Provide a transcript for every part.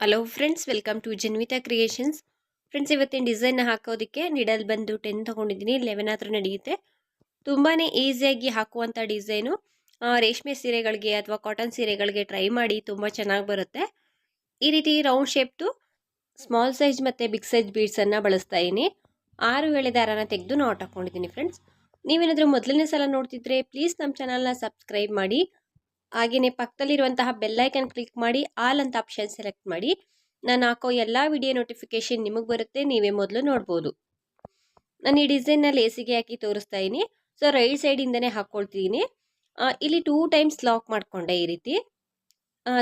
Hello friends welcome to Janvitha creations friends ಇವತ್ತಿನ design ಹಾಕೋದಕ್ಕೆ needle ಬಂದು ಟೆನ್ ತೊಗೊಂಡಿದ್ದೀನಿ. ಲೆವೆನ್ ಹತ್ರ ನಡೆಯುತ್ತೆ. ತುಂಬಾ ಈಸಿಯಾಗಿ ಹಾಕುವಂಥ ಡಿಸೈನು ರೇಷ್ಮೆ ಸೀರೆಗಳಿಗೆ ಅಥವಾ ಕಾಟನ್ ಸೀರೆಗಳಿಗೆ ಟ್ರೈ ಮಾಡಿ ತುಂಬ ಚೆನ್ನಾಗಿ ಬರುತ್ತೆ. ಈ ರೀತಿ ರೌಂಡ್ ಶೇಪ್ದು ಸ್ಮಾಲ್ ಸೈಜ್ ಮತ್ತು ಬಿಗ್ ಸೈಜ್ ಬೀಡ್ಸನ್ನು ಬಳಸ್ತಾ ಇದ್ದೀನಿ. ಆರು ವೇಳೆ ದಾರನ ತೆಗೆದು ನಾಟ್ ಹಾಕ್ಕೊಂಡಿದ್ದೀನಿ ಫ್ರೆಂಡ್ಸ್ ನೀವೇನಾದರೂ ಮೊದಲನೇ ಸಲ ನೋಡ್ತಿದ್ರೆ ಪ್ಲೀಸ್ ನಮ್ಮ ಚಾನಲ್ನ ಸಬ್ಸ್ಕ್ರೈಬ್ ಮಾಡಿ. ಹಾಗೆಯೇ ಪಕ್ಕದಲ್ಲಿರುವಂತಹ ಬೆಲ್ಲೈಕನ್ ಕ್ಲಿಕ್ ಮಾಡಿ ಆಲ್ ಅಂತ ಆಪ್ಷನ್ ಸೆಲೆಕ್ಟ್ ಮಾಡಿ, ನಾನು ಹಾಕೋ ಎಲ್ಲ ವಿಡಿಯೋ ನೋಟಿಫಿಕೇಶನ್ ನಿಮಗೆ ಬರುತ್ತೆ, ನೀವೇ ಮೊದಲು ನೋಡ್ಬೋದು. ನಾನು ಈ ಡಿಸೈನ್ನ ಲೇಸಿಗೆ ಹಾಕಿ ತೋರಿಸ್ತಾ ಇದ್ದೀನಿ ಸೊ ರೈಟ್ ಸೈಡಿಂದನೇ ಹಾಕ್ಕೊಳ್ತಿದ್ದೀನಿ ಇಲ್ಲಿ ಟೂ ಟೈಮ್ಸ್ ಲಾಕ್ ಮಾಡಿಕೊಂಡೆ ಈ ರೀತಿ.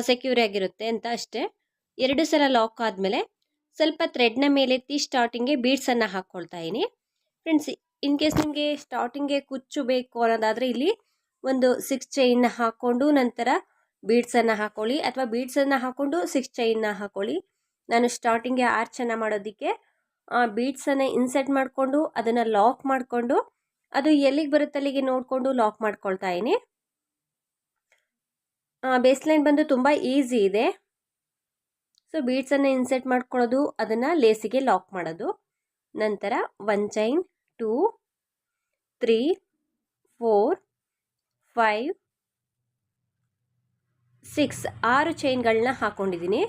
ಸೆಕ್ಯೂರ್ ಆಗಿರುತ್ತೆ ಅಂತ ಅಷ್ಟೇ. ಎರಡು ಸಲ ಲಾಕ್ ಆದಮೇಲೆ ಸ್ವಲ್ಪ ಥ್ರೆಡ್ನ ಮೇಲೆ ಎತ್ತಿ ಸ್ಟಾರ್ಟಿಂಗ್ಗೆ ಬೀಡ್ಸನ್ನು ಹಾಕ್ಕೊಳ್ತಾ ಇದ್ದೀನಿ ಫ್ರೆಂಡ್ಸ್ ಇನ್ ಕೇಸ್ ನಿಮಗೆ ಸ್ಟಾರ್ಟಿಂಗ್ಗೆ ಕುಚ್ಚು ಬೇಕು ಅನ್ನೋದಾದರೆ ಇಲ್ಲಿ ಒಂದು ಸಿಕ್ಸ್ ಚೈನ್ನ ಹಾಕ್ಕೊಂಡು ನಂತರ ಬೀಡ್ಸನ್ನು ಹಾಕೊಳ್ಳಿ ಅಥವಾ ಬೀಡ್ಸನ್ನು ಹಾಕ್ಕೊಂಡು ಸಿಕ್ಸ್ ಚೈನ್ನ ಹಾಕೊಳ್ಳಿ. ನಾನು ಸ್ಟಾರ್ಟಿಂಗ್ಗೆ ಆರ್ಚನ್ನು ಮಾಡೋದಕ್ಕೆ ಬೀಡ್ಸನ್ನು ಇನ್ಸೆಟ್ ಮಾಡಿಕೊಂಡು, ಅದನ್ನು ಲಾಕ್ ಮಾಡಿಕೊಂಡು, ಅದು ಎಲ್ಲಿಗೆ ಬರುತ್ತೆ ಅಲ್ಲಿಗೆ ನೋಡಿಕೊಂಡು ಲಾಕ್ ಮಾಡ್ಕೊಳ್ತಾ ಇದ್ದೀನಿ. ಬೇಸ್ಲೈನ್ ಬಂದು ತುಂಬ ಈಸಿ ಇದೆ. ಸೊ ಬೀಡ್ಸನ್ನು ಇನ್ಸೆಟ್ ಮಾಡ್ಕೊಳ್ಳೋದು, ಅದನ್ನು ಲೇಸಿಗೆ ಲಾಕ್ ಮಾಡೋದು. ನಂತರ one chain two three four five six ಆರು ಚೈನ್ಗಳನ್ನ ಹಾಕ್ಕೊಂಡಿದ್ದೀನಿ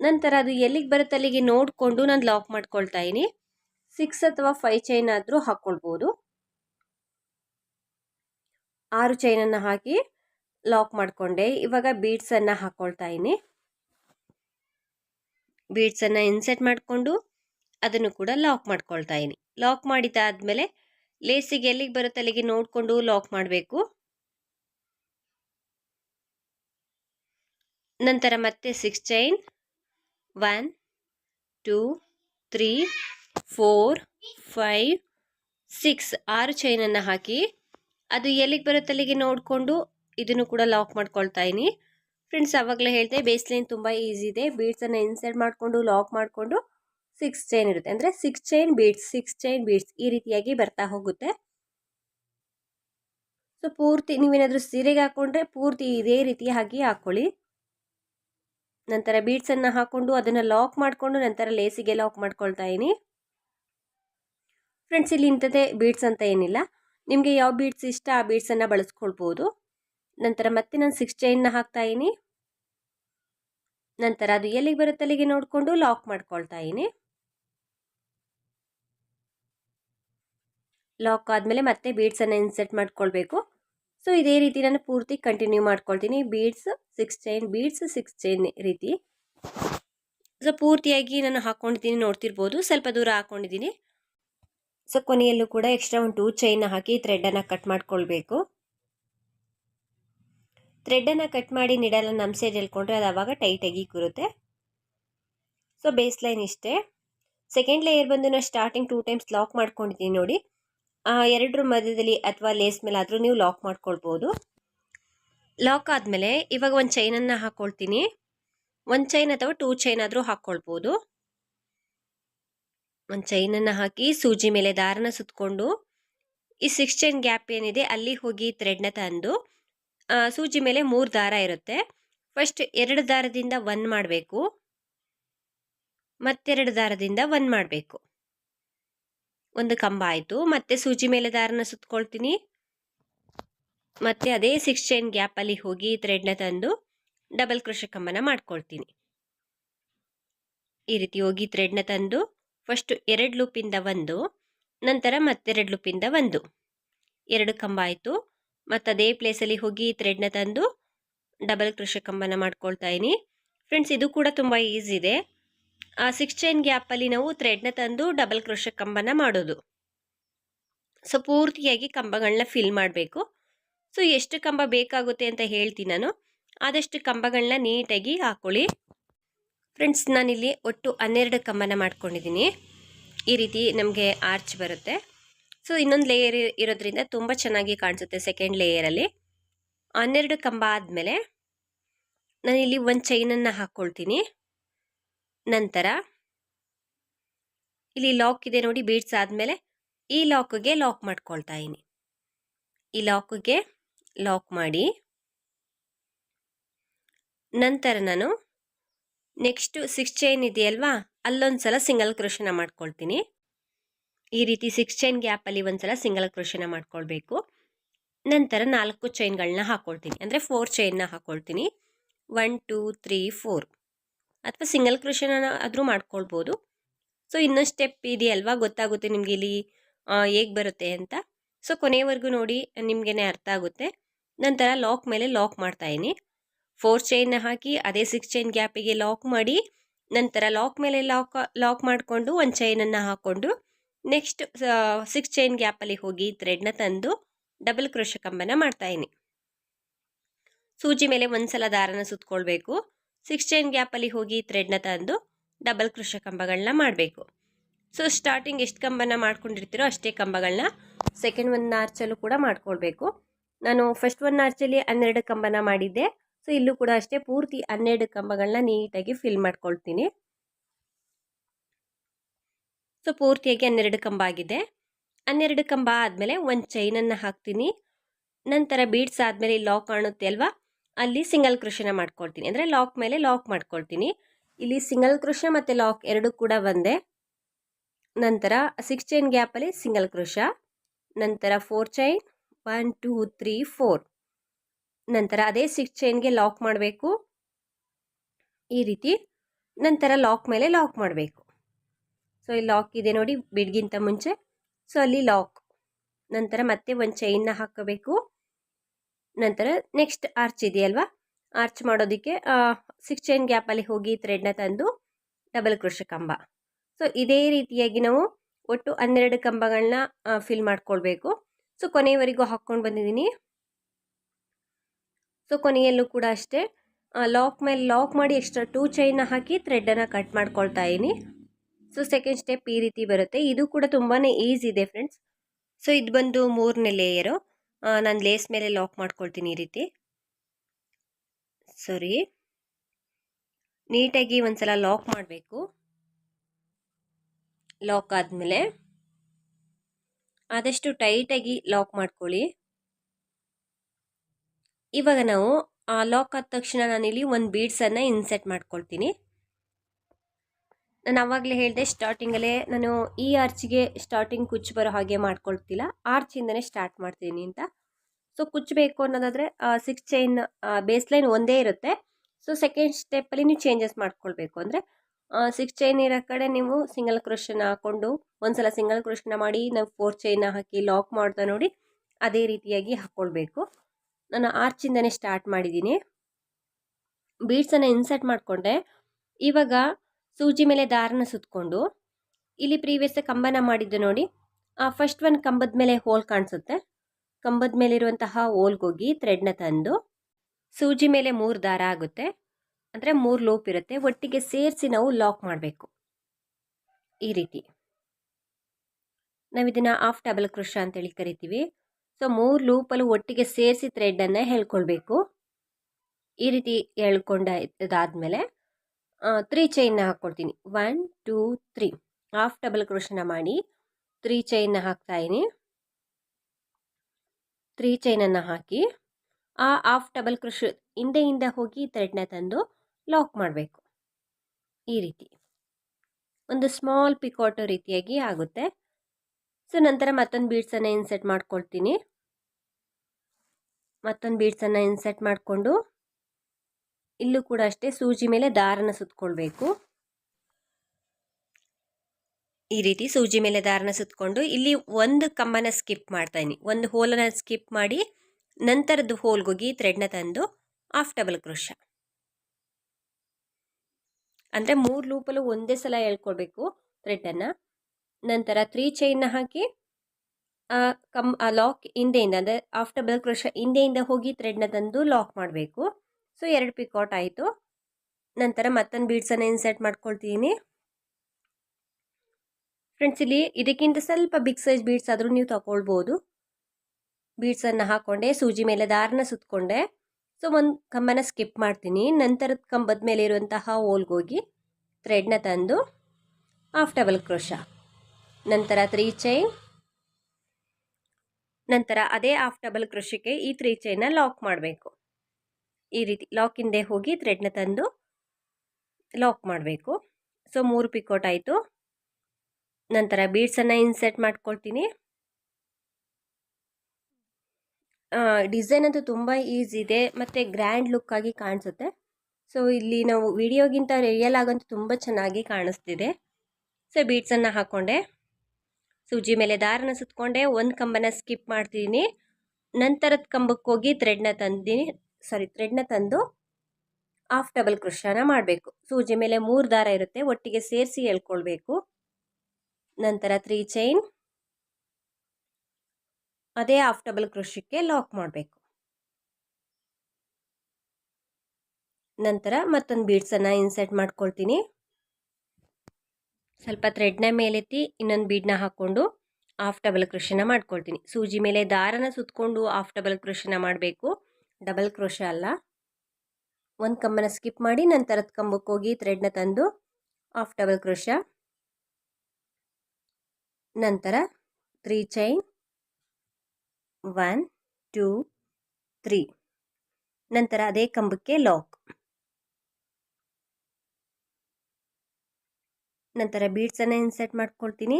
ನಂತರ ಅದು ಎಲ್ಲಿಗೆ ಬರುತ್ತೆ ಅಲ್ಲಿಗೆ ನೋಡಿಕೊಂಡು ನಾನು ಲಾಕ್ ಮಾಡ್ಕೊಳ್ತಾ ಇದ್ದೀನಿ. ಸಿಕ್ಸ್ ಅಥವಾ ಫೈವ್ ಚೈನ್ ಆದರೂ ಹಾಕ್ಕೊಳ್ಬೋದು ಆರು ಚೈನನ್ನು ಹಾಕಿ ಲಾಕ್ ಮಾಡಿಕೊಂಡೆ. ಇವಾಗ ಬೀಡ್ಸನ್ನು ಹಾಕ್ಕೊಳ್ತಾ ಇದ್ದೀನಿ. ಬೀಡ್ಸನ್ನು ಇನ್ಸೆಟ್ ಮಾಡಿಕೊಂಡು ಅದನ್ನು ಕೂಡ ಲಾಕ್ ಮಾಡ್ಕೊಳ್ತಾ ಇದ್ದೀನಿ. ಲಾಕ್ ಮಾಡಿದ್ದಾದಮೇಲೆ ಲೇಸಿಗೆ ಎಲ್ಲಿಗೆ ಬರುತ್ತೆ ಅಲ್ಲಿಗೆ ನೋಡಿಕೊಂಡು ಲಾಕ್ ಮಾಡಬೇಕು. ನಂತರ ಮತ್ತೆ six chain one two three four five six ಆರು ಚೈನನ್ನು ಹಾಕಿ ಅದು ಎಲ್ಲಿಗೆ ಬರುತ್ತೆ ಅಲ್ಲಿಗೆ ನೋಡಿಕೊಂಡು ಇದನ್ನು ಕೂಡ ಲಾಕ್ ಮಾಡ್ಕೊಳ್ತಾ ಇದ್ದೀನಿ ಫ್ರೆಂಡ್ಸ್ ಅವಾಗಲೇ ಹೇಳಿದೆ ಬೇಸ್ಲೈನ್ ತುಂಬ ಈಸಿ ಇದೆ. ಬೀಡ್ಸನ್ನು ಇನ್ಸರ್ಟ್ ಮಾಡಿಕೊಂಡು ಲಾಕ್ ಮಾಡಿಕೊಂಡು ಸಿಕ್ಸ್ ಚೈನ್ ಇರುತ್ತೆ. ಅಂದರೆ six chain beads six chain beads ಈ ರೀತಿಯಾಗಿ ಬರ್ತಾ ಹೋಗುತ್ತೆ. ಸೊ ಪೂರ್ತಿ ನೀವೇನಾದರೂ ಸೀರೆಗೆ ಹಾಕ್ಕೊಂಡ್ರೆ ಪೂರ್ತಿ ಇದೇ ರೀತಿ ಹಾಕಿ ಹಾಕ್ಕೊಳ್ಳಿ ನಂತರ ಬೀಡ್ಸನ್ನು ಹಾಕ್ಕೊಂಡು ಅದನ್ನು ಲಾಕ್ ಮಾಡಿಕೊಂಡು ನಂತರ ಲೇಸಿಗೆ ಲಾಕ್ ಮಾಡ್ಕೊಳ್ತಾ ಇದ್ದೀನಿ ಫ್ರೆಂಡ್ಸ್ ಇಲ್ಲಿ ಇಂಥದ್ದೇ ಬೀಡ್ಸ್ ಅಂತ ಏನಿಲ್ಲ. ನಿಮಗೆ ಯಾವ ಬೀಡ್ಸ್ ಇಷ್ಟ ಆ ಬೀಡ್ಸನ್ನು ಬಳಸ್ಕೊಳ್ಬೋದು. ನಂತರ ಮತ್ತೆ ನಾನು ಸಿಕ್ಸ್ ಚೈನ್ನ ಹಾಕ್ತಾ ಇದ್ದೀನಿ ನಂತರ ಅದು ಎಲ್ಲಿಗೆ ಬರುತ್ತೆ ಅಲ್ಲಿಗೆ ನೋಡಿಕೊಂಡು ಲಾಕ್ ಮಾಡ್ಕೊಳ್ತಾ ಇದ್ದೀನಿ ಲಾಕ್ ಆದಮೇಲೆ ಮತ್ತೆ ಬೀಡ್ಸನ್ನು ಇನ್ಸೆಟ್ ಮಾಡ್ಕೊಳ್ಬೇಕು. ಸೊ ಇದೇ ರೀತಿ ನಾನು ಪೂರ್ತಿ ಕಂಟಿನ್ಯೂ ಮಾಡ್ಕೊಳ್ತೀನಿ. Beads six chain beads six chain ರೀತಿ. ಸೊ ಪೂರ್ತಿಯಾಗಿ ನಾನು ಹಾಕ್ಕೊಂಡಿದ್ದೀನಿ ನೋಡ್ತಿರ್ಬೋದು. ಸ್ವಲ್ಪ ದೂರ ಹಾಕ್ಕೊಂಡಿದ್ದೀನಿ ಸೊ ಕೊನೆಯಲ್ಲೂ ಕೂಡ ಎಕ್ಸ್ಟ್ರಾ ಒಂದು ಟೂ ಚೈನ್ ಹಾಕಿ ಥ್ರೆಡನ್ನು ಕಟ್ ಮಾಡ್ಕೊಳ್ಬೇಕು. ಥ್ರೆಡನ್ನು ಕಟ್ ಮಾಡಿ ನೀಡಲ್ಲ ನಮ್ಮ ಸೈಡ್ ಹೇಳ್ಕೊಂಡ್ರೆ ಅದು ಆವಾಗ ಟೈಟಾಗಿ ಕೂರುತ್ತೆ ಸೊ ಬೇಸ್ ಲೈನ್ ಇಷ್ಟೇ. ಸೆಕೆಂಡ್ ಲೇಯರ್ ಬಂದು ನಾನು ಸ್ಟಾರ್ಟಿಂಗ್ ಟೂ ಟೈಮ್ಸ್ ಲಾಕ್ ಮಾಡ್ಕೊಂಡಿದ್ದೀನಿ ನೋಡಿ. ಎರಡರ ಮಧ್ಯದಲ್ಲಿ ಅಥವಾ ಲೇಸ್ ಮೇಲೆ ಆದರೂ ನೀವು ಲಾಕ್ ಮಾಡ್ಕೊಳ್ಬೋದು. ಲಾಕ್ ಆದಮೇಲೆ ಇವಾಗ ಒಂದು ಚೈನನ್ನು ಹಾಕ್ಕೊಳ್ತೀನಿ ಒಂದು ಚೈನ್ ಅಥವಾ ಟೂ ಚೈನ್ ಆದರೂ ಹಾಕ್ಕೊಳ್ಬೋದು ಒಂದು ಚೈನನ್ನು ಹಾಕಿ ಸೂಜಿ ಮೇಲೆ ದಾರನ ಸುತ್ತಕೊಂಡು ಈ ಸಿಕ್ಸ್ ಚೈನ್ ಗ್ಯಾಪ್ ಏನಿದೆ ಅಲ್ಲಿ ಹೋಗಿ ಥ್ರೆಡ್ನ ತಂದು ಸೂಜಿ ಮೇಲೆ ಮೂರು ದಾರ ಇರುತ್ತೆ. ಫಸ್ಟ್ ಎರಡು ದಾರದಿಂದ ಒನ್ ಮಾಡಬೇಕು. ಮತ್ತೆರಡು ದಾರದಿಂದ ಒನ್ ಮಾಡಬೇಕು. ಒಂದು ಕಂಬ ಆಯಿತು. ಮತ್ತೆ ಸೂಜಿ ಮೇಲೆ ದಾರನ ಸುತ್ಕೊಳ್ತೀನಿ. ಮತ್ತೆ ಅದೇ ಸಿಕ್ಸ್ ಚೈನ್ ಗ್ಯಾಪಲ್ಲಿ ಹೋಗಿ ಥ್ರೆಡ್ನ ತಂದು ಡಬಲ್ ಕ್ರೋಶ ಕಂಬನ ಮಾಡ್ಕೊಳ್ತೀನಿ. ಈ ರೀತಿ ಹೋಗಿ ಥ್ರೆಡ್ನ ತಂದು ಫಸ್ಟ್ ಎರಡು ಲೂಪಿಂದ ಒಂದು, ನಂತರ ಮತ್ತೆರಡು ಲೂಪಿಂದ ಒಂದು. ಎರಡು ಕಂಬ ಆಯಿತು. ಮತ್ತು ಅದೇ ಪ್ಲೇಸಲ್ಲಿ ಹೋಗಿ ಥ್ರೆಡ್ನ ತಂದು ಡಬಲ್ ಕ್ರೋಶ ಕಂಬನ ಮಾಡ್ಕೊಳ್ತಾ ಇದ್ದೀನಿ. ಫ್ರೆಂಡ್ಸ್ ಇದು ಕೂಡ ತುಂಬ ಈಸಿ ಇದೆ. ಸಿಕ್ಸ್ ಚೈನ್ ಗ್ಯಾಪಲ್ಲಿ ನಾವು ಥ್ರೆಡ್ನ ತಂದು ಡಬಲ್ ಕ್ರೋಶ ಕಂಬನ ಮಾಡೋದು. ಸೊ ಪೂರ್ತಿಯಾಗಿ ಕಂಬಗಳನ್ನ ಫಿಲ್ ಮಾಡಬೇಕು. ಸೊ ಎಷ್ಟು ಕಂಬ ಬೇಕಾಗುತ್ತೆ ಅಂತ ಹೇಳ್ತೀನಿ ನಾನು. ಆದಷ್ಟು ಕಂಬಗಳನ್ನ ನೀಟಾಗಿ ಹಾಕ್ಕೊಳ್ಳಿ ಫ್ರೆಂಡ್ಸ್ ನಾನಿಲ್ಲಿ ಒಟ್ಟು ಹನ್ನೆರಡು ಕಂಬನ ಮಾಡ್ಕೊಂಡಿದ್ದೀನಿ. ಈ ರೀತಿ ನಮಗೆ ಆರ್ಚ್ ಬರುತ್ತೆ. ಸೊ ಇನ್ನೊಂದು ಲೇಯರ್ ಇರೋದ್ರಿಂದ ತುಂಬ ಚೆನ್ನಾಗಿ ಕಾಣಿಸುತ್ತೆ ಸೆಕೆಂಡ್ ಲೇಯರಲ್ಲಿ ಹನ್ನೆರಡು ಕಂಬ ಆದಮೇಲೆ ನಾನಿಲ್ಲಿ ಒಂದು ಚೈನನ್ನು ಹಾಕ್ಕೊಳ್ತೀನಿ ನಂತರ ಇಲ್ಲಿ ಲಾಕ್ ಇದೆ ನೋಡಿ ಬೀಡ್ಸ್ ಆದಮೇಲೆ ಈ ಲಾಕ್ಗೆ ಲಾಕ್ ಮಾಡ್ಕೊಳ್ತಾ ಇದ್ದೀನಿ ಈ ಲಾಕ್ಗೆ ಲಾಕ್ ಮಾಡಿ ನಂತರ ನಾನು ನೆಕ್ಸ್ಟು ಸಿಕ್ಸ್ ಚೈನ್ ಇದೆಯಲ್ವಾ ಅಲ್ಲೊಂದು ಸಲ ಸಿಂಗಲ್ ಕ್ರೋಶನ ಮಾಡ್ಕೊಳ್ತೀನಿ. ಈ ರೀತಿ ಸಿಕ್ಸ್ ಚೈನ್ ಗ್ಯಾಪಲ್ಲಿ ಒಂದು ಸಲ ಸಿಂಗಲ್ ಕ್ರೋಶನ ಮಾಡ್ಕೊಳ್ಬೇಕು. ನಂತರ ನಾಲ್ಕು ಚೈನ್ಗಳನ್ನ ಹಾಕ್ಕೊಳ್ತೀನಿ ಅಂದರೆ ಫೋರ್ ಚೈನ್ನ ಹಾಕ್ಕೊಳ್ತೀನಿ ಒನ್ ಟೂ ತ್ರೀ ಫೋರ್ ಅಥವಾ ಸಿಂಗಲ್ ಕ್ರೋಶನ ಆದರೂ ಮಾಡ್ಕೊಳ್ಬೋದು. ಸೊ ಇನ್ನೊಂದು ಸ್ಟೆಪ್ ಇದೆಯಲ್ವಾ? ಗೊತ್ತಾಗುತ್ತೆ ನಿಮಗೆ ಇಲ್ಲಿ ಹೇಗೆ ಬರುತ್ತೆ ಅಂತ. ಸೊ ಕೊನೆಯವರೆಗೂ ನೋಡಿ, ನಿಮಗೇನೆ ಅರ್ಥ ಆಗುತ್ತೆ. ನಂತರ ಲಾಕ್ ಮೇಲೆ ಲಾಕ್ ಮಾಡ್ತಾಯಿನಿ ಫೋರ್ ಚೈನ್ನ ಹಾಕಿ, ಅದೇ ಸಿಕ್ಸ್ ಚೈನ್ ಗ್ಯಾಪಿಗೆ ಲಾಕ್ ಮಾಡಿ, ನಂತರ ಲಾಕ್ ಮೇಲೆ ಲಾಕ್ ಲಾಕ್ ಮಾಡಿಕೊಂಡು, ಒಂದು ಚೈನನ್ನು ಹಾಕ್ಕೊಂಡು ನೆಕ್ಸ್ಟ್ ಸಿಕ್ಸ್ ಚೈನ್ ಗ್ಯಾಪಲ್ಲಿ ಹೋಗಿ ಥ್ರೆಡ್ನ ತಂದು ಡಬಲ್ ಕ್ರೋಶ ಕಂಬನ ಮಾಡ್ತಾಯಿನಿ ಸೂಜಿ ಮೇಲೆ ಒಂದ್ಸಲ ದಾರನ ಸುತ್ಕೊಳ್ಬೇಕು. ಸಿಕ್ಸ್ ಚೈನ್ ಗ್ಯಾಪಲ್ಲಿ ಹೋಗಿ ಥ್ರೆಡ್ನ ತಂದು ಡಬಲ್ ಕೃಷ ಕಂಬಗಳನ್ನ ಮಾಡಬೇಕು. ಸೊ ಸ್ಟಾರ್ಟಿಂಗ್ ಎಷ್ಟು ಕಂಬನ ಮಾಡ್ಕೊಂಡಿರ್ತೀರೋ ಅಷ್ಟೇ ಕಂಬಗಳನ್ನ ಸೆಕೆಂಡ್ ಒನ್ ಆರ್ಚಲ್ಲೂ ಕೂಡ ಮಾಡ್ಕೊಳ್ಬೇಕು. ನಾನು ಫಸ್ಟ್ ಒನ್ ಆರ್ಚಲ್ಲಿ ಹನ್ನೆರಡು ಕಂಬನ ಮಾಡಿದ್ದೆ. ಸೊ ಇಲ್ಲೂ ಕೂಡ ಅಷ್ಟೇ ಪೂರ್ತಿ ಹನ್ನೆರಡು ಕಂಬಗಳನ್ನ ನೀಟಾಗಿ ಫಿಲ್ ಮಾಡ್ಕೊಳ್ತೀನಿ. ಸೊ ಪೂರ್ತಿಯಾಗಿ ಹನ್ನೆರಡು ಕಂಬ ಆಗಿದೆ. ಹನ್ನೆರಡು ಕಂಬ ಆದಮೇಲೆ ಒಂದು ಚೈನನ್ನು ಹಾಕ್ತೀನಿ. ನಂತರ ಬೀಡ್ಸ್ ಆದಮೇಲೆ ಲಾಕ್ ಕಾಣುತ್ತೆ ಅಲ್ವಾ? ಅಲ್ಲಿ ಸಿಂಗಲ್ ಕೃಷಿನ ಮಾಡ್ಕೊಳ್ತೀನಿ. ಅಂದರೆ ಲಾಕ್ ಮೇಲೆ ಲಾಕ್ ಮಾಡ್ಕೊಳ್ತೀನಿ. ಇಲ್ಲಿ ಸಿಂಗಲ್ ಕೃಷ ಮತ್ತು ಲಾಕ್ ಎರಡು ಕೂಡ ಒಂದೇ. ನಂತರ ಸಿಕ್ಸ್ ಚೈನ್ ಗ್ಯಾಪಲ್ಲಿ ಸಿಂಗಲ್ ಕೃಷ ನಂತರ four chain one two three four ನಂತರ ಅದೇ ಸಿಕ್ಸ್ ಚೈನ್ಗೆ ಲಾಕ್ ಮಾಡಬೇಕು. ಈ ರೀತಿ. ನಂತರ ಲಾಕ್ ಮೇಲೆ ಲಾಕ್ ಮಾಡಬೇಕು. ಸೊ ಇಲ್ಲಿ ಲಾಕ್ ಇದೆ ನೋಡಿ, ಬಿಡ್ಗಿಂತ ಮುಂಚೆ. ಸೊ ಅಲ್ಲಿ ಲಾಕ್ ನಂತರ ಮತ್ತೆ ಒಂದು ಚೈನ್ನ ಹಾಕಬೇಕು. ನಂತರ ನೆಕ್ಸ್ಟ್ ಆರ್ಚ್ ಇದೆಯಲ್ವಾ? ಆರ್ಚ್ ಮಾಡೋದಕ್ಕೆ ಸಿಕ್ಸ್ ಚೈನ್ ಗ್ಯಾಪಲ್ಲಿ ಹೋಗಿ ಥ್ರೆಡ್ನ ತಂದು ಡಬಲ್ ಕೃಷಿ ಕಂಬ. ಸೊ ಇದೇ ರೀತಿಯಾಗಿ ನಾವು ಒಟ್ಟು ಹನ್ನೆರಡು ಕಂಬಗಳನ್ನ ಫಿಲ್ ಮಾಡ್ಕೊಳ್ಬೇಕು. ಸೊ ಕೊನೆಯವರೆಗೂ ಹಾಕ್ಕೊಂಡು ಬಂದಿದ್ದೀನಿ. ಸೊ ಕೊನೆಯಲ್ಲೂ ಕೂಡ ಅಷ್ಟೇ ಲಾಕ್ ಮೇಲೆ ಲಾಕ್ ಮಾಡಿ ಎಕ್ಸ್ಟ್ರಾ ಟೂ ಚೈನ್ನ ಹಾಕಿ ಥ್ರೆಡ್ಡನ್ನು ಕಟ್ ಮಾಡ್ಕೊಳ್ತಾ ಇದ್ದೀನಿ ಸೊ ಸೆಕೆಂಡ್ ಸ್ಟೆಪ್ ಈ ರೀತಿ ಬರುತ್ತೆ. ಇದು ಕೂಡ ತುಂಬಾ ಈಸಿ ಇದೆ ಫ್ರೆಂಡ್ಸ್ ಸೊ ಇದು ಬಂದು ಮೂರನೇ ಲೇಯರು ನಾನು ಲೇಸ್ ಮೇಲೆ ಲಾಕ್ ಮಾಡ್ಕೊಳ್ತೀನಿ ಈ ರೀತಿ. ಸರಿ. ನೀಟಾಗಿ ಒಂದ್ಸಲ ಲಾಕ್ ಮಾಡಬೇಕು. ಲಾಕ್ ಆದಮೇಲೆ ಆದಷ್ಟು ಟೈಟಾಗಿ ಲಾಕ್ ಮಾಡ್ಕೊಳ್ಳಿ. ಇವಾಗ ನಾವು ಲಾಕ್ ಆದ ತಕ್ಷಣ ನಾನಿಲ್ಲಿ ಒಂದು ಬೀಡ್ಸನ್ನು ಇನ್ಸೆಟ್ ಮಾಡ್ಕೊಳ್ತೀನಿ. ನಾನು ಆವಾಗಲೇ ಹೇಳಿದೆ ಸ್ಟಾರ್ಟಿಂಗಲ್ಲೇ ನಾನು ಈ ಆರ್ಚ್ಗೆ ಸ್ಟಾರ್ಟಿಂಗ್ ಕುಚ್ಚು ಬರೋ ಹಾಗೆ ಮಾಡ್ಕೊಳ್ತಿಲ್ಲ. ಆರ್ಚಿಂದನೇ ಸ್ಟಾರ್ಟ್ ಮಾಡ್ತೀನಿ ಅಂತ. ಸೊ ಕುಚ್ಚಬೇಕು ಅನ್ನೋದಾದರೆ ಸಿಕ್ಸ್ ಚೈನ್ ಬೇಸ್ ಲೈನ್ ಒಂದೇ ಇರುತ್ತೆ. ಸೊ ಸೆಕೆಂಡ್ ಸ್ಟೆಪ್ಪಲ್ಲಿ ನೀವು ಚೇಂಜಸ್ ಮಾಡ್ಕೊಳ್ಬೇಕು. ಅಂದರೆ ಸಿಕ್ಸ್ ಚೈನ್ ಇರೋ ಕಡೆ ನೀವು ಸಿಂಗಲ್ ಕ್ರೋಶನ ಹಾಕ್ಕೊಂಡು ಒಂದ್ಸಲ ಸಿಂಗಲ್ ಕ್ರೋಶನ ಮಾಡಿ ನಾವು ಫೋರ್ ಚೈನ ಹಾಕಿ ಲಾಕ್ ಮಾಡ್ತಾ ನೋಡಿ, ಅದೇ ರೀತಿಯಾಗಿ ಹಾಕ್ಕೊಳ್ಬೇಕು ನಾನು ಆರ್ಚಿಂದನೇ ಸ್ಟಾರ್ಟ್ ಮಾಡಿದ್ದೀನಿ. ಬೀಡ್ಸನ್ನು ಇನ್ಸರ್ಟ್ ಮಾಡಿಕೊಂಡೆ. ಇವಾಗ ಸೂಜಿ ಮೇಲೆ ದಾರನ ಸುತ್ತಕೊಂಡು ಇಲ್ಲಿ ಪ್ರೀವಿಯಸ್ ಕಂಬನ ಮಾಡಿದ್ದು ನೋಡಿ. ಆ ಫಸ್ಟ್ ಒನ್ ಕಂಬದ ಮೇಲೆ ಹೋಲ್ ಕಾಣಿಸುತ್ತೆ. ಕಂಬದ ಮೇಲಿರುವಂತಹ ಹೋಲ್ಗೋಗಿ ಥ್ರೆಡ್ನ ತಂದು, ಸೂಜಿ ಮೇಲೆ ಮೂರು ದಾರ ಆಗುತ್ತೆ. ಅಂದರೆ ಮೂರು ಲೂಪ್ ಇರುತ್ತೆ. ಒಟ್ಟಿಗೆ ಸೇರಿಸಿ ನಾವು ಲಾಕ್ ಮಾಡಬೇಕು. ಈ ರೀತಿ. ನಾವು ಇದನ್ನು ಆಫ್ ಟಬಲ್ ಕೃಷ ಅಂತೇಳಿ ಕರಿತೀವಿ. ಸೊ ಮೂರು ಲೂಪಲ್ಲೂ ಒಟ್ಟಿಗೆ ಸೇರಿಸಿ ಥ್ರೆಡ್ಡನ್ನು ಹೇಳ್ಕೊಳ್ಬೇಕು. ಈ ರೀತಿ ಹೇಳ್ಕೊಂಡ ಇದಾದಮೇಲೆ ತ್ರೀ ಚೈನ್ನ ಹಾಕ್ಕೊಡ್ತೀನಿ one two three half double ಕ್ರೋಶನ ಮಾಡಿ ತ್ರೀ ಚೈನ್ನ ಹಾಕ್ತಾಯಿನಿ ತ್ರೀ ಚೈನನ್ನು ಹಾಕಿ ಆ ಹಾಫ್ ಡಬಲ್ ಕ್ರೋಶ ಹಿಂದೆಯಿಂದ ಹೋಗಿ ಥ್ರೆಡ್ನ ತಂದು ಲಾಕ್ ಮಾಡಬೇಕು. ಈ ರೀತಿ. ಒಂದು ಸ್ಮಾಲ್ ಪಿಕೋಟು ರೀತಿಯಾಗಿ ಆಗುತ್ತೆ. ಸೊ ನಂತರ ಮತ್ತೊಂದು ಬೀಡ್ಸನ್ನು ಇನ್ಸೆಟ್ ಮಾಡ್ಕೊಳ್ತೀನಿ. ಮತ್ತೊಂದು ಬೀಡ್ಸನ್ನು ಇನ್ಸೆಟ್ ಮಾಡಿಕೊಂಡು ಇಲ್ಲೂ ಕೂಡ ಅಷ್ಟೇ ಸೂಜಿ ಮೇಲೆ ದಾರನ ಸುತ್ತಕೊಳ್ಬೇಕು ಈ ರೀತಿ ಸೂಜಿ ಮೇಲೆ ದಾರನ ಸುತ್ತಕೊಂಡು ಇಲ್ಲಿ ಒಂದು ಕಂಬನ ಸ್ಕಿಪ್ ಮಾಡ್ತಾಯಿನಿ ಒಂದು ಹೋಲನ್ನು ಸ್ಕಿಪ್ ಮಾಡಿ ನಂತರದ್ದು ಹೋಲ್ಗೋಗಿ ಥ್ರೆಡ್ನ ತಂದು ಆಫ್ ಡಬಲ್ ಕ್ರೋಶ ಅಂದರೆ ಮೂರು ಲೂಪಲ್ಲೂ ಒಂದೇ ಸಲ ಹೇಳ್ಕೊಡ್ಬೇಕು ಥ್ರೆಡ್ಡನ್ನು ನಂತರ ತ್ರೀ ಚೈನ್ನ ಹಾಕಿ ಕಮ್ ಲಾಕ್ ಹಿಂದೆಯಿಂದ, ಅಂದರೆ ಆಫ್ ಡಬಲ್ ಕ್ರೋಶ ಹಿಂದೆಯಿಂದ ಹೋಗಿ ಥ್ರೆಡ್ನ ತಂದು ಲಾಕ್ ಮಾಡಬೇಕು. ಸೊ ಎರಡು ಪಿಕಾಟ್ ಆಯಿತು. ನಂತರ ಮತ್ತೊಂದು ಬೀಡ್ಸನ್ನು ಇನ್ಸರ್ಟ್ ಮಾಡ್ಕೊಳ್ತೀನಿ. ಫ್ರೆಂಡ್ಸ್ ಇಲ್ಲಿ ಇದಕ್ಕಿಂತ ಸ್ವಲ್ಪ ಬಿಗ್ ಸೈಜ್ ಬೀಡ್ಸ್ ಆದರೂ ನೀವು ತಗೊಳ್ಬೋದು ಬೀಡ್ಸನ್ನು ಹಾಕ್ಕೊಂಡೆ ಸೂಜಿ ಮೇಲೆ ದಾರನ ಸುತ್ತಕೊಂಡೆ ಸೊ ಒಂದು ಕಂಬನ ಸ್ಕಿಪ್ ಮಾಡ್ತೀನಿ. ನಂತರದ ಕಂಬದ ಮೇಲೆ ಇರುವಂತಹ ಹೋಲ್ಗೋಗಿ ಥ್ರೆಡ್ನ ತಂದು ಹಾಫ್ ಡಬಲ್ ಕ್ರೋಶ ನಂತರ ತ್ರೀ ಚೈನ್ ನಂತರ ಅದೇ ಹಾಫ್ ಡಬಲ್ ಕ್ರೋಶಕ್ಕೆ ಈ ತ್ರೀ ಚೈನ ಲಾಕ್ ಮಾಡಬೇಕು. ಈ ರೀತಿ ಲಾಕ್ ಹಿಂದೆ ಹೋಗಿ ಥ್ರೆಡ್ನ ತಂದು ಲಾಕ್ ಮಾಡಬೇಕು. ಸೊ ಮೂರು ಪಿಕೋಟ್ ಆಯಿತು. ನಂತರ ಬೀಡ್ಸನ್ನು ಇನ್ಸೆಟ್ ಮಾಡ್ಕೊಳ್ತೀನಿ. ಡಿಸೈನ್ ಅಂತೂ ತುಂಬ ಈಸಿ ಇದೆ. ಮತ್ತು ಗ್ರ್ಯಾಂಡ್ ಲುಕ್ ಆಗಿ ಕಾಣಿಸುತ್ತೆ. ಸೊ ಇಲ್ಲಿ ನಾವು ವಿಡಿಯೋಗಿಂತ ರಿಯಲ್ ಆಗಂತೂ ತುಂಬ ಚೆನ್ನಾಗಿ ಕಾಣಿಸ್ತಿದೆ. ಸೊ ಬೀಡ್ಸನ್ನು ಹಾಕ್ಕೊಂಡೆ ಸೂಜಿ ಮೇಲೆ ದಾರನ ಸುತ್ತಕೊಂಡೆ ಒಂದು ಕಂಬನ ಸ್ಕಿಪ್ ಮಾಡ್ತೀನಿ. ನಂತರದ ಕಂಬಕ್ಕೆ ಹೋಗಿ ಥ್ರೆಡ್ನ ತಂದಿನಿ. ಸಾರಿ ಥ್ರೆಡ್ನ ತಂದು ಹಾಫ್ ಡಬಲ್ ಕೃಷನ ಮಾಡಬೇಕು. ಸೂಜಿ ಮೇಲೆ ಮೂರು ದಾರ ಇರುತ್ತೆ, ಒಟ್ಟಿಗೆ ಸೇರಿಸಿ ಎಳ್ಕೊಳ್ಬೇಕು. ನಂತರ ತ್ರೀ ಚೈನ್ ಅದೇ ಹಾಫ್ ಡಬಲ್ ಕೃಷಿಗೆ ಲಾಕ್ ಮಾಡಬೇಕು. ನಂತರ ಮತ್ತೊಂದು ಬೀಡ್ಸನ್ನು ಇನ್ಸರ್ಟ್ ಮಾಡ್ಕೊಳ್ತೀನಿ. ಸ್ವಲ್ಪ ಥ್ರೆಡ್ನ ಮೇಲೆತ್ತಿ ಇನ್ನೊಂದು ಬೀಡ್ನ ಹಾಕ್ಕೊಂಡು ಹಾಫ್ ಡಬಲ್ ಕೃಷಿನ ಮಾಡ್ಕೊಳ್ತೀನಿ. ಸೂಜಿ ಮೇಲೆ ದಾರನ ಸುತ್ತಕೊಂಡು ಹಾಫ್ ಡಬಲ್ ಕೃಷಿನ ಮಾಡಬೇಕು. ಡಬಲ್ ಕ್ರೋಶ ಅಲ್ಲ. ಒಂದು ಕಂಬನ ಸ್ಕಿಪ್ ಮಾಡಿ ನಂತರದ ಕಂಬಕ್ಕೆ ಹೋಗಿ ಥ್ರೆಡ್ನ ತಂದು ಆಫ್ ಡಬಲ್ ಕ್ರೋಶ. ನಂತರ three chain one two three ನಂತರ ಅದೇ ಕಂಬಕ್ಕೆ ಲಾಕ್ ನಂತರ ಬೀಡ್ಸನ್ನು ಇನ್ಸೆಟ್ ಮಾಡ್ಕೊಳ್ತೀನಿ.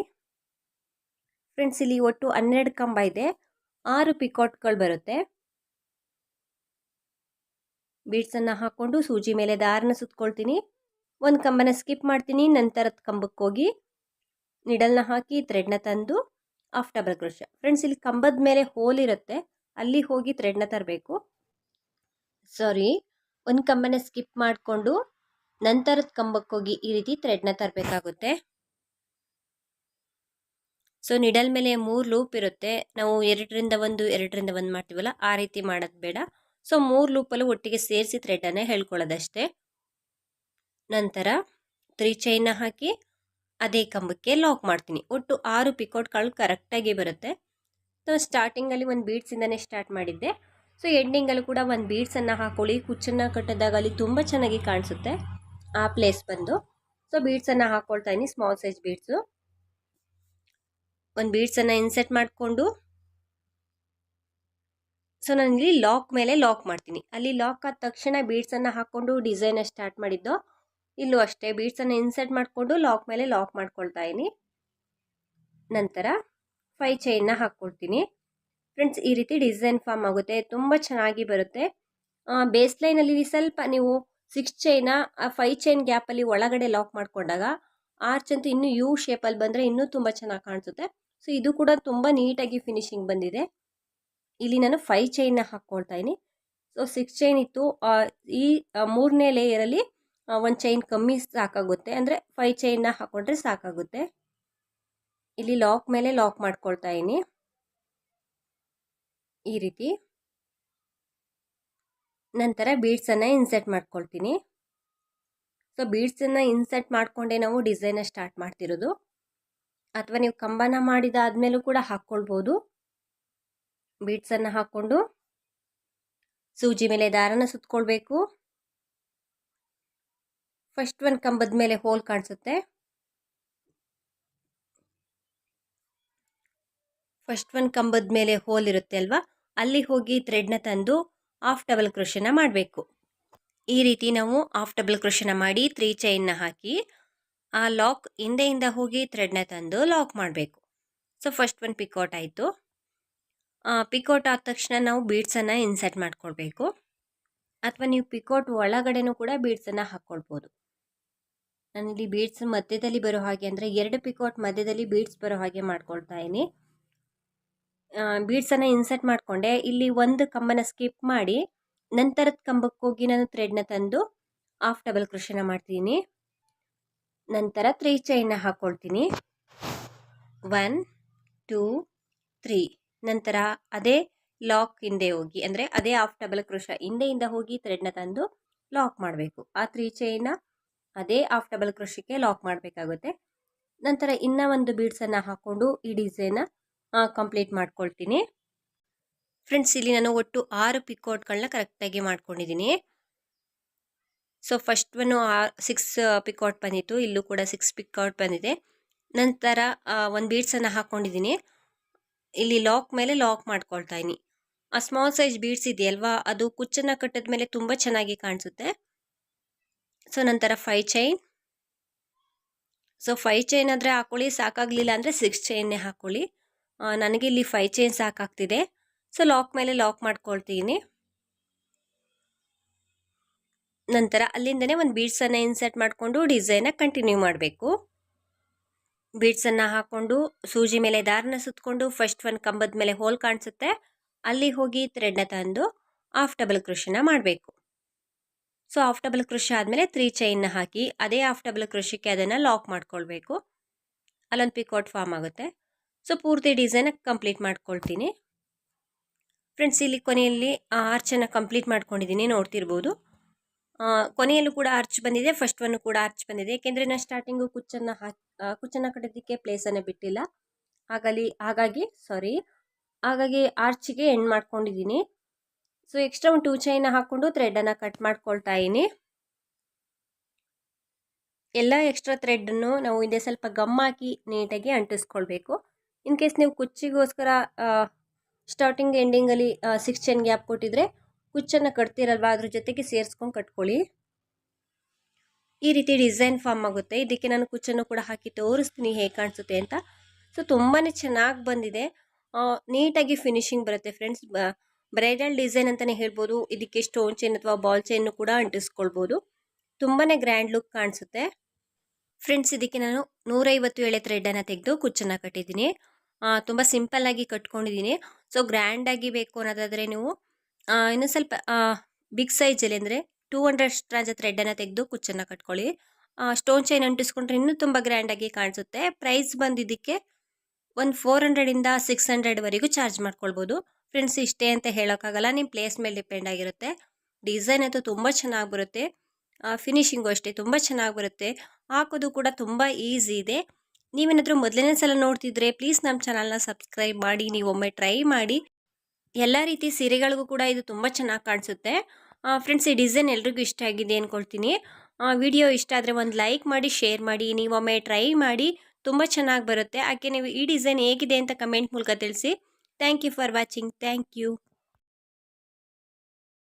ಫ್ರೆಂಡ್ಸ್ ಇಲ್ಲಿ ಒಟ್ಟು ಹನ್ನೆರಡು ಕಂಬ ಇದೆ. ಆರು ಪಿಕಾಟ್ಗಳು ಬರುತ್ತೆ. ಬೀಡ್ಸನ್ನು ಹಾಕ್ಕೊಂಡು ಸೂಜಿ ಮೇಲೆ ದಾರನ ಸುತ್ಕೊಳ್ತೀನಿ. ಒಂದು ಕಂಬನ ಸ್ಕಿಪ್ ಮಾಡ್ತೀನಿ, ನಂತರದ ಕಂಬಕ್ಕೆ ಹೋಗಿ ನಿಡಲ್ನ ಹಾಕಿ ಥ್ರೆಡ್ನ ತಂದು ಆಫ್ ಡಬಲ್ ಕ್ರೋಶ ಫ್ರೆಂಡ್ಸ್ ಇಲ್ಲಿ ಕಂಬದ ಮೇಲೆ ಹೋಲ್ ಇರುತ್ತೆ, ಅಲ್ಲಿ ಹೋಗಿ ಥ್ರೆಡ್ನ ತರಬೇಕು. ಸಾರಿ ಒಂದು ಕಂಬನ ಸ್ಕಿಪ್ ಮಾಡಿಕೊಂಡು ನಂತರದ ಕಂಬಕ್ಕೆ ಹೋಗಿ ಈ ರೀತಿ ಥ್ರೆಡ್ನ ತರಬೇಕಾಗುತ್ತೆ. ಸೊ ನಿಡಲ್ ಮೇಲೆ ಮೂರು ಲೂಪ್ ಇರುತ್ತೆ. ನಾವು ಎರಡರಿಂದ ಒಂದು ಎರಡರಿಂದ ಒಂದು ಮಾಡ್ತೀವಲ್ಲ, ಆ ರೀತಿ ಮಾಡೋದು ಬೇಡ. ಸೊ ಮೂರು ಲೂಪಲ್ಲೂ ಒಟ್ಟಿಗೆ ಸೇರಿಸಿ ಥ್ರೆಡನ್ನು ಹೇಳ್ಕೊಳ್ಳೋದಷ್ಟೇ. ನಂತರ ತ್ರೀ ಚೈನ್ನ ಹಾಕಿ ಅದೇ ಕಂಬಕ್ಕೆ ಲಾಕ್ ಮಾಡ್ತೀನಿ. ಒಟ್ಟು ಆರು ಪಿಕೋಟ್ಗಳು ಕರೆಕ್ಟಾಗಿ ಬರುತ್ತೆ. ಸೊ ಸ್ಟಾರ್ಟಿಂಗಲ್ಲಿ ಒಂದು ಬೀಡ್ಸಿಂದನೇ ಸ್ಟಾರ್ಟ್ ಮಾಡಿದ್ದೆ. ಸೊ ಎಂಡಿಂಗಲ್ಲೂ ಕೂಡ ಒಂದು ಬೀಡ್ಸನ್ನು ಹಾಕೊಳ್ಳಿ. ಕುಚ್ಚನ್ನು ಕಟ್ಟಿದಾಗ ಅಲ್ಲಿ ತುಂಬ ಚೆನ್ನಾಗಿ ಕಾಣಿಸುತ್ತೆ. ಆ ಪ್ಲೇಸ್ ಬಂದು. ಸೊ ಬೀಡ್ಸನ್ನು ಹಾಕ್ಕೊಳ್ತಾ ಇದ್ದೀನಿ ಸ್ಮಾಲ್ ಸೈಜ್ ಬೀಡ್ಸು ಒಂದು ಬೀಡ್ಸನ್ನು ಇನ್ಸೆಟ್ ಮಾಡಿಕೊಂಡು ಸೊ ನಾನು ಇಲ್ಲಿ ಲಾಕ್ ಮೇಲೆ ಲಾಕ್ ಮಾಡ್ತೀನಿ. ಅಲ್ಲಿ ಲಾಕ್ ಆದ ತಕ್ಷಣ ಬೀಡ್ಸನ್ನು ಹಾಕ್ಕೊಂಡು ಡಿಸೈನ್ ಸ್ಟಾರ್ಟ್ ಮಾಡಿದ್ದು. ಇಲ್ಲೂ ಅಷ್ಟೇ ಬೀಡ್ಸನ್ನು ಇನ್ಸರ್ಟ್ ಮಾಡಿಕೊಂಡು ಲಾಕ್ ಮೇಲೆ ಲಾಕ್ ಮಾಡ್ಕೊಳ್ತಾ ಇದ್ದೀನಿ. ನಂತರ ಫೈ ಚೈನ್ನ ಹಾಕ್ಕೊಡ್ತೀನಿ ಫ್ರೆಂಡ್ಸ್ ಈ ರೀತಿ ಡಿಸೈನ್ ಫಾರ್ಮ್ ಆಗುತ್ತೆ. ತುಂಬ ಚೆನ್ನಾಗಿ ಬರುತ್ತೆ. ಬೇಸ್ ಲೈನಲ್ಲಿ ಸ್ವಲ್ಪ ನೀವು ಸಿಕ್ಸ್ ಚೈನ ಫೈ ಚೈನ್ ಗ್ಯಾಪಲ್ಲಿ ಒಳಗಡೆ ಲಾಕ್ ಮಾಡಿಕೊಂಡಾಗ ಆರ್ಚ್ ಅಂತೂ ಇನ್ನೂ ಯು ಶೇಪಲ್ಲಿ ಬಂದರೆ ಇನ್ನೂ ತುಂಬ ಚೆನ್ನಾಗಿ ಕಾಣಿಸುತ್ತೆ. ಸೊ ಇದು ಕೂಡ ತುಂಬ ನೀಟಾಗಿ ಫಿನಿಶಿಂಗ್ ಬಂದಿದೆ. ಇಲ್ಲಿ ನಾನು ಫೈ ಚೈನ್ನ ಹಾಕ್ಕೊಳ್ತಾ ಇದ್ದೀನಿ. ಸೊ ಸಿಕ್ಸ್ ಚೈನ್ ಇತ್ತು. ಈ ಮೂರನೇ ಲೇಯರಲ್ಲಿ ಒಂದು ಚೈನ್ ಕಮ್ಮಿ ಸಾಕಾಗುತ್ತೆ. ಅಂದರೆ ಫೈ ಚೈನ್ನ ಹಾಕ್ಕೊಂಡ್ರೆ ಸಾಕಾಗುತ್ತೆ. ಇಲ್ಲಿ ಲಾಕ್ ಮೇಲೆ ಲಾಕ್ ಮಾಡ್ಕೊಳ್ತಾ ಇದ್ದೀನಿ. ಈ ರೀತಿ. ನಂತರ ಬೀಡ್ಸನ್ನು ಇನ್ಸರ್ಟ್ ಮಾಡ್ಕೊಳ್ತೀನಿ. ಸೊ ಬೀಡ್ಸನ್ನು ಇನ್ಸರ್ಟ್ ಮಾಡಿಕೊಂಡೇ ನಾವು ಡಿಸೈನ ಸ್ಟಾರ್ಟ್ ಮಾಡ್ತಿರೋದು. ಅಥವಾ ನೀವು ಕಂಬನ ಮಾಡಿದಾದ್ಮೇಲೂ ಕೂಡ ಹಾಕ್ಕೊಳ್ಬೋದು. ಬೀಡ್ಸನ್ನು ಹಾಕ್ಕೊಂಡು ಸೂಜಿ ಮೇಲೆ ದಾರನ ಸುತ್ತಕೊಳ್ಬೇಕು ಫಸ್ಟ್ ಒಂದು ಕಂಬದ ಮೇಲೆ ಹೋಲ್ ಕಾಣಿಸುತ್ತೆ. ಫಸ್ಟ್ ಒಂದು ಕಂಬದ ಮೇಲೆ ಹೋಲ್ ಇರುತ್ತೆ ಅಲ್ವಾ? ಅಲ್ಲಿ ಹೋಗಿ ಥ್ರೆಡ್ನ ತಂದು ಹಾಫ್ ಡಬಲ್ ಕೃಷಿನ ಮಾಡಬೇಕು. ಈ ರೀತಿ ನಾವು ಹಾಫ್ ಡಬಲ್ ಕೃಷಿನ ಮಾಡಿ ತ್ರೀ ಚೈನ್ನ ಹಾಕಿ ಆ ಲಾಕ್ ಹಿಂದೆಯಿಂದ ಹೋಗಿ ಥ್ರೆಡ್ನ ತಂದು ಲಾಕ್ ಮಾಡಬೇಕು. ಸೊ ಫಸ್ಟ್ ಒಂದು ಪಿಕೌಟ್ ಆಯಿತು. ಪಿಕೌಟ್ ಆದ ತಕ್ಷಣ ನಾವು ಬೀಡ್ಸನ್ನು ಇನ್ಸರ್ಟ್ ಮಾಡ್ಕೊಳ್ಬೇಕು. ಅಥವಾ ನೀವು ಪಿಕೌಟ್ ಒಳಗಡೆನೂ ಕೂಡ ಬೀಡ್ಸನ್ನು ಹಾಕ್ಕೊಳ್ಬೋದು ನಾನಿಲ್ಲಿ ಬೀಡ್ಸ್ ಮಧ್ಯದಲ್ಲಿ ಬರೋ ಹಾಗೆ ಅಂದರೆ ಎರಡು ಪಿಕೌಟ್ ಮಧ್ಯದಲ್ಲಿ ಬೀಡ್ಸ್ ಬರೋ ಹಾಗೆ ಮಾಡ್ಕೊಳ್ತಾ ಇದ್ದೀನಿ. ಬೀಡ್ಸನ್ನು ಇನ್ಸರ್ಟ್ ಮಾಡಿಕೊಂಡೆ. ಇಲ್ಲಿ ಒಂದು ಕಂಬನ ಸ್ಕಿಪ್ ಮಾಡಿ ನಂತರದ ಕಂಬಕ್ಕೆ ಹೋಗಿ ನಾನು ಥ್ರೆಡ್ನ ತಂದು ಆಫ್ ಡಬಲ್ ಕೃಷಿನ ಮಾಡ್ತೀನಿ. ನಂತರ ತ್ರೀ ಚೈನ್ನ ಹಾಕ್ಕೊಳ್ತೀನಿ ಒನ್, ಟೂ, ತ್ರೀ. ನಂತರ ಅದೇ ಲಾಕ್ ಹಿಂದೆ ಹೋಗಿ, ಅಂದರೆ ಅದೇ ಆಫ್ ಡಬಲ್ ಕ್ರೋಶ ಹಿಂದೆಯಿಂದ ಹೋಗಿ ಥ್ರೆಡ್ನ ತಂದು ಲಾಕ್ ಮಾಡಬೇಕು. ಆ ತ್ರೀ ಚೈನ್ನ ಅದೇ ಆಫ್ ಡಬಲ್ ಕ್ರೋಶಕ್ಕೆ ಲಾಕ್ ಮಾಡಬೇಕಾಗುತ್ತೆ. ನಂತರ ಇನ್ನೂ ಒಂದು ಬೀಡ್ಸನ್ನು ಹಾಕ್ಕೊಂಡು ಈ ಡಿಸೈನ ಕಂಪ್ಲೀಟ್ ಮಾಡ್ಕೊಳ್ತೀನಿ. ಫ್ರೆಂಡ್ಸ್ ಇಲ್ಲಿ ನಾನು ಒಟ್ಟು ಆರು ಪಿಕೌಟ್ಗಳನ್ನ ಕರೆಕ್ಟಾಗಿ ಮಾಡ್ಕೊಂಡಿದ್ದೀನಿ. So first one six picot ಬಂದಿತ್ತು. ಇಲ್ಲೂ ಕೂಡ ಸಿಕ್ಸ್ ಪಿಕೌಟ್ ಬಂದಿದೆ. ನಂತರ ಒಂದು ಬೀಡ್ಸನ್ನು ಹಾಕ್ಕೊಂಡಿದ್ದೀನಿ ಇಲ್ಲಿ ಲಾಕ್ ಮೇಲೆ ಲಾಕ್ ಮಾಡ್ಕೊಳ್ತಾ ಇದ್ದೀನಿ ಆ ಸ್ಮಾಲ್ ಸೈಜ್ ಬೀಡ್ಸ್ ಇದೆಯಲ್ವಾ? ಅದು ಕುಚ್ಚನ್ನು ಕಟ್ಟಿದ ಮೇಲೆ ತುಂಬ ಚೆನ್ನಾಗಿ ಕಾಣಿಸುತ್ತೆ. ಸೊ ನಂತರ five chain so five chain ಆದರೆ ಹಾಕೊಳ್ಳಿ. ಸಾಕಾಗಲಿಲ್ಲ ಅಂದರೆ ಸಿಕ್ಸ್ ಚೈನ್ನೇ ಹಾಕೊಳ್ಳಿ. ನನಗೆ ಇಲ್ಲಿ ಫೈ ಚೈನ್ ಸಾಕಾಗ್ತಿದೆ. ಸೊ ಲಾಕ್ ಮೇಲೆ ಲಾಕ್ ಮಾಡ್ಕೊಳ್ತೀನಿ ನಂತರ ಅಲ್ಲಿಂದನೇ ಒಂದು ಬೀಡ್ಸನ್ನು ಇನ್ಸರ್ಟ್ ಮಾಡಿಕೊಂಡು ಡಿಸೈನ ಕಂಟಿನ್ಯೂ ಮಾಡಬೇಕು. ಬೀಡ್ಸನ್ನು ಹಾಕ್ಕೊಂಡು ಸೂಜಿ ಮೇಲೆ ದಾರನ ಸುತ್ತಕೊಂಡು ಫಸ್ಟ್ ಒಂದು ಕಂಬದ ಮೇಲೆ ಹೋಲ್ ಕಾಣಿಸುತ್ತೆ. ಅಲ್ಲಿ ಹೋಗಿ ಥ್ರೆಡ್ನ ತಂದು ಹಾಫ್ ಡಬಲ್ ಕೃಷಿನ ಮಾಡಬೇಕು. ಸೊ ಹಾಫ್ ಡಬಲ್ ಕೃಷಿ ಆದಮೇಲೆ ತ್ರೀ ಚೈನ್ನ ಹಾಕಿ ಅದೇ ಹಾಫ್ ಡಬಲ್ ಕೃಷಿಗೆ ಅದನ್ನು ಲಾಕ್ ಮಾಡ್ಕೊಳ್ಬೇಕು. ಅಲ್ಲೊಂದು ಪಿಕೋಟ್ ಫಾರ್ಮ್ ಆಗುತ್ತೆ. ಸೊ ಪೂರ್ತಿ ಡಿಸೈನ್ ಕಂಪ್ಲೀಟ್ ಮಾಡ್ಕೊಳ್ತೀನಿ. ಫ್ರೆಂಡ್ಸ್ ಇಲ್ಲಿ ಕೊನೆಯಲ್ಲಿ ಆರ್ಚನ್ನು ಕಂಪ್ಲೀಟ್ ಮಾಡ್ಕೊಂಡಿದ್ದೀನಿ ನೋಡ್ತಿರ್ಬೋದು. ಆ, ಕೊನೆಯಲ್ಲೂ ಕೂಡ ಆರ್ಚ್ ಬಂದಿದೆ ಫಸ್ಟ್ ಒನ್ ಕೂಡ ಆರ್ಚ್ ಬಂದಿದೆ. ಏಕೆಂದರೆ ನಾನು ಸ್ಟಾರ್ಟಿಂಗು ಕುಚ್ಚನ್ನು ಹಾಕಿ ಕುಚ್ಚನ್ನು ಕಟ್ಟೋದಕ್ಕೆ ಪ್ಲೇಸನ್ನು ಬಿಟ್ಟಿಲ್ಲ. ಹಾಗಾಗಿ ಹಾಗಾಗಿ ಸಾರಿ ಹಾಗಾಗಿ ಆರ್ಚಿಗೆ ಎಂಡ್ ಮಾಡ್ಕೊಂಡಿದ್ದೀನಿ ಸೊ ಎಕ್ಸ್ಟ್ರಾ ಒಂದು ಟೂ ಚೈನ ಹಾಕ್ಕೊಂಡು ಥ್ರೆಡನ್ನು ಕಟ್ ಮಾಡ್ಕೊಳ್ತಾ ಇದ್ದೀನಿ ಎಲ್ಲ ಎಕ್ಸ್ಟ್ರಾ ಥ್ರೆಡನ್ನು ನಾವು ಹಿಂದೆ ಸ್ವಲ್ಪ ಗಮ್ ಹಾಕಿ ನೀಟಾಗಿ ಅಂಟಿಸ್ಕೊಳ್ಬೇಕು. ಇನ್ ಕೇಸ್ ನೀವು ಕುಚ್ಚಿಗೋಸ್ಕರ ಸ್ಟಾರ್ಟಿಂಗ್ ಎಂಡಿಂಗಲ್ಲಿ ಸಿಕ್ಸ್ ಚೈನ್ ಗ್ಯಾಪ್ ಕೊಟ್ಟಿದ್ರೆ ಕುಚ್ಚನ್ನು ಕಟ್ತಿರಲ್ವ? ಅದ್ರ ಜೊತೆಗೆ ಸೇರಿಸ್ಕೊಂಡು ಕಟ್ಕೊಳ್ಳಿ. ಈ ರೀತಿ ಡಿಸೈನ್ ಫಾರ್ಮ್ ಆಗುತ್ತೆ. ಇದಕ್ಕೆ ನಾನು ಕುಚ್ಚನ್ನು ಕೂಡ ಹಾಕಿ ತೋರಿಸ್ತೀನಿ ಹೇಗೆ ಕಾಣಿಸುತ್ತೆ ಅಂತ. ಸೊ ತುಂಬಾ ಚೆನ್ನಾಗಿ ಬಂದಿದೆ. ನೀಟಾಗಿ ಫಿನಿಶಿಂಗ್ ಬರುತ್ತೆ ಫ್ರೆಂಡ್ಸ್. ಬ್ರೈಡಲ್ ಡಿಸೈನ್ ಅಂತಲೇ ಹೇಳ್ಬೋದು. ಇದಕ್ಕೆ ಸ್ಟೋನ್ ಚೈನ್ ಅಥವಾ ಬಾಲ್ ಚೈನ್ನು ಕೂಡ ಅಂಟಿಸ್ಕೊಳ್ಬೋದು. ತುಂಬಾ ಗ್ರ್ಯಾಂಡ್ ಲುಕ್ ಕಾಣಿಸುತ್ತೆ. ಫ್ರೆಂಡ್ಸ್, ಇದಕ್ಕೆ ನಾನು ನೂರೈವತ್ತು ಎಳೆ ಥ್ರೆಡನ್ನು ತೆಗೆದು ಕುಚ್ಚನ್ನು ಕಟ್ಟಿದ್ದೀನಿ. ತುಂಬ ಸಿಂಪಲ್ಲಾಗಿ ಕಟ್ಕೊಂಡಿದ್ದೀನಿ. ಸೊ, ಗ್ರ್ಯಾಂಡಾಗಿ ಬೇಕು ಅನ್ನೋದಾದರೆ ನೀವು ಇನ್ನು ಸ್ವಲ್ಪ ಬಿಗ್ ಸೈಜಲ್ಲಿ ಅಂದರೆ ಟೂ ಹಂಡ್ರೆಡ್ ಸ್ಟ್ರಾಂಜ್ ಥ್ರೆಡನ್ನು ತೆಗೆದು ಕುಚ್ಚನ್ನು ಕಟ್ಕೊಳ್ಳಿ. ಸ್ಟೋನ್ ಚೈನ್ ಅಂಟಿಸ್ಕೊಂಡ್ರೆ ಇನ್ನೂ ತುಂಬ ಗ್ರ್ಯಾಂಡಾಗಿ ಕಾಣಿಸುತ್ತೆ. ಪ್ರೈಸ್ ಬಂದಿದ್ದಕ್ಕೆ ಒಂದು ಫೋರ್ ಹಂಡ್ರೆಡಿಂದ ಸಿಕ್ಸ್ ಹಂಡ್ರೆಡ್ವರೆಗೂ ಚಾರ್ಜ್ ಮಾಡ್ಕೊಳ್ಬೋದು. ಫ್ರೆಂಡ್ಸ್ ಇಷ್ಟೇ ಅಂತ ಹೇಳೋಕ್ಕಾಗಲ್ಲ. ನಿಮ್ಮ ಪ್ಲೇಸ್ ಮೇಲೆ ಡಿಪೆಂಡ್ ಆಗಿರುತ್ತೆ. ಡಿಸೈನ್ ಅಂತೂ ತುಂಬ ಚೆನ್ನಾಗಿ ಬರುತ್ತೆ. ಫಿನಿಷಿಂಗು ಅಷ್ಟೇ, ತುಂಬ ಚೆನ್ನಾಗಿ ಬರುತ್ತೆ. ಹಾಕೋದು ಕೂಡ ತುಂಬ ಈಸಿ ಇದೆ. ನೀವೇನಾದರೂ ಮೊದಲನೇ ಸಲ ನೋಡ್ತಿದ್ರೆ ಪ್ಲೀಸ್ ನಮ್ಮ ಚಾನಲ್ನ ಸಬ್ಸ್ಕ್ರೈಬ್ ಮಾಡಿ, ನೀವೊಮ್ಮೆ ಟ್ರೈ ಮಾಡಿ. ಎಲ್ಲ ರೀತಿ ಸೀರೆಗಳಿಗೂ ಕೂಡ ಇದು ತುಂಬ ಚೆನ್ನಾಗಿ ಕಾಣಿಸುತ್ತೆ. ಫ್ರೆಂಡ್ಸ್ ಈ ಡಿಸೈನ್ ಎಲ್ರಿಗೂ ಇಷ್ಟ ಆಗಿದೆ ಅಂದ್ಕೊಳ್ತೀನಿ ವಿಡಿಯೋ ಇಷ್ಟ ಆದರೆ ಒಂದು ಲೈಕ್ ಮಾಡಿ ಶೇರ್ ಮಾಡಿ, ನೀವೊಮ್ಮೆ ಟ್ರೈ ಮಾಡಿ, ತುಂಬ ಚೆನ್ನಾಗಿ ಬರುತ್ತೆ. ಹಾಗೆ ನೀವು ಈ ಡಿಸೈನ್ ಹೇಗಿದೆ ಅಂತ ಕಮೆಂಟ್ ಮೂಲಕ ತಿಳಿಸಿ. Thank you for watching thank you